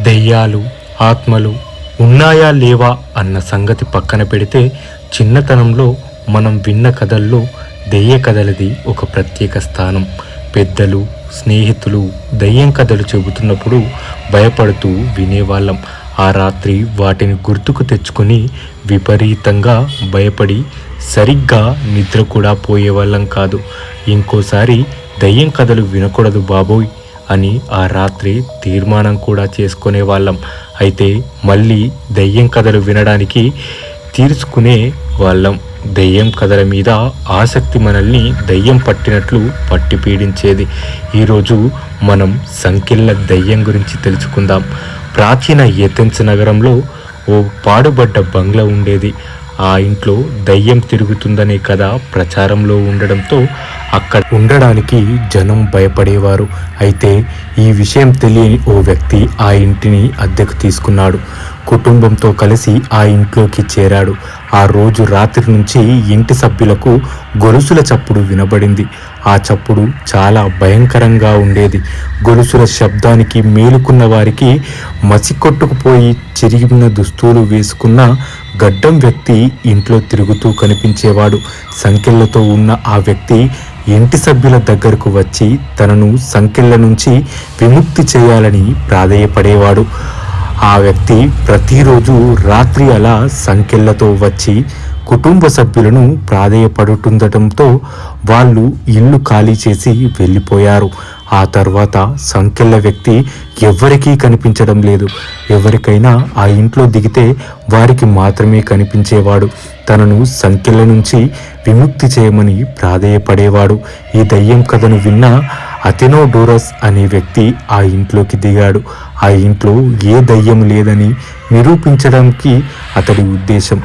దెయ్యాలు ఆత్మలు ఉన్నాయా లేవా అన్న సంగతి పక్కన పెడితే చిన్నతనంలో మనం విన్న కథల్లో దెయ్య కథలది ఒక ప్రత్యేక స్థానం. పెద్దలు స్నేహితులు దయ్యం కథలు చెబుతున్నప్పుడు భయపడుతూ వినేవాళ్ళం. ఆ రాత్రి వాటిని గుర్తుకు తెచ్చుకొని విపరీతంగా భయపడి సరిగ్గా నిద్ర కూడా పోయేవాళ్ళం కాదు. ఇంకోసారి దయ్యం కథలు వినకూడదు బాబోయ్. అని ఆ రాత్రి తీర్మానం కూడా చేసుకునే వాళ్ళం. అయితే మళ్ళీ దయ్యం కథలు వినడానికి తీర్చుకునే వాళ్ళం. దయ్యం కథల మీద ఆసక్తి మనల్ని దయ్యం పట్టినట్లు పట్టి పీడించేది. ఈరోజు మనం సంఖ్యల దయ్యం గురించి తెలుసుకుందాం. ప్రాచీన ఏథెన్స్ నగరంలో ఓ పాడుబడ్డ బంగ్లా ఉండేది. ఆ ఇంట్లో దయ్యం తిరుగుతుందనే కథ ప్రచారంలో ఉండడంతో అక్కడ ఉండడానికి జనం భయపడేవారు. అయితే ఈ విషయం తెలియని ఓ వ్యక్తి ఆ ఇంటిని అద్దెకు తీసుకున్నాడు. కుటుంబంతో కలిసి ఆ ఇంట్లోకి చేరాడు. ఆ రోజు రాత్రి నుంచి ఇంటి సభ్యులకు గొలుసుల చప్పుడు వినబడింది. ఆ చప్పుడు చాలా భయంకరంగా ఉండేది. గొలుసుల శబ్దానికి మేలుకున్న వారికి మసి కొట్టుకుపోయి చిరిగిన దుస్తులు వేసుకున్న గడ్డం వ్యక్తి ఇంట్లో తిరుగుతూ కనిపించేవాడు. సంఖ్యలతో ఉన్న ఆ వ్యక్తి ఇంటి సభ్యుల దగ్గరకు వచ్చి తనను సంఖ్యల నుంచి విముక్తి చేయాలని ప్రాధేయపడేవాడు. ఆ వ్యక్తి ప్రతిరోజు రాత్రి అలా సంఖ్యలతో వచ్చి కుటుంబ సభ్యులను ప్రాధేయపడుతుండటంతో వాళ్ళు ఇల్లు ఖాళీ చేసి వెళ్ళిపోయారు. ఆ తర్వాత సంఖ్యల వ్యక్తి ఎవరికీ కనిపించడం లేదు. ఎవరికైనా ఆ ఇంట్లో దిగితే వారికి మాత్రమే కనిపించేవాడు. తనను సంఖ్యల నుంచి విముక్తి చేయమని ప్రాధేయపడేవాడు. ఈ దయ్యం కథను విన్న అథెనోడోరస్ అనే వ్యక్తి ఆ ఇంట్లోకి దిగాడు. ఆ ఇంట్లో ఏ దయ్యం లేదని నిరూపించడానికి అతడి ఉద్దేశం.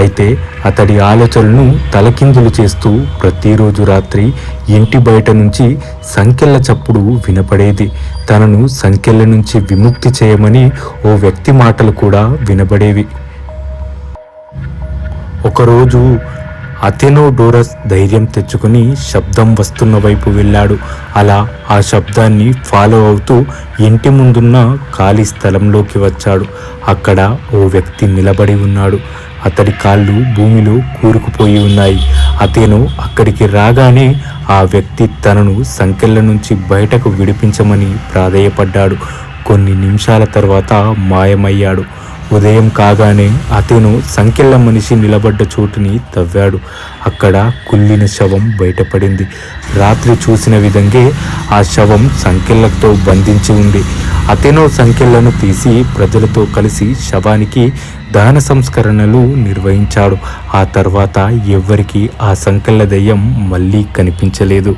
అయితే అతడి ఆలోచనలను తలకిందులు చేస్తూ ప్రతిరోజు రాత్రి ఇంటి బయట నుంచి సంఖ్యల చప్పుడు వినపడేది. తనను సంఖ్యల నుంచి విముక్తి చేయమని ఓ వ్యక్తి మాటలు కూడా వినబడేవి. ఒకరోజు అథెనోడోరస్ ధైర్యం తెచ్చుకుని శబ్దం వస్తున్న వైపు వెళ్ళాడు. అలా ఆ శబ్దాన్ని ఫాలో అవుతూ ఇంటి ముందున్న ఖాళీ స్థలంలోకి వచ్చాడు. అక్కడ ఓ వ్యక్తి నిలబడి ఉన్నాడు. అతడి కాళ్ళు భూమిలో కూరుకుపోయి ఉన్నాయి. అతను అక్కడికి రాగానే ఆ వ్యక్తి తనను సంకెళ్ళ నుంచి బయటకు విడిపించమని ప్రాధేయపడ్డాడు. కొన్ని నిమిషాల తర్వాత మాయమయ్యాడు. ఉదయం కాగానే అతను సంఖ్యల మనిషి నిలబడ్డ చోటుని తవ్వాడు. అక్కడ కుళ్ళిన శవం బయటపడింది. రాత్రి చూసిన విధంగా ఆ శవం సంఖ్యలతో బంధించి ఉంది. అతను సంఖ్యలను తీసి ప్రజలతో కలిసి శవానికి దహన సంస్కరణలు నిర్వహించాడు. ఆ తర్వాత ఎవ్వరికీ ఆ సంఖ్యల దయ్యం మళ్ళీ కనిపించలేదు.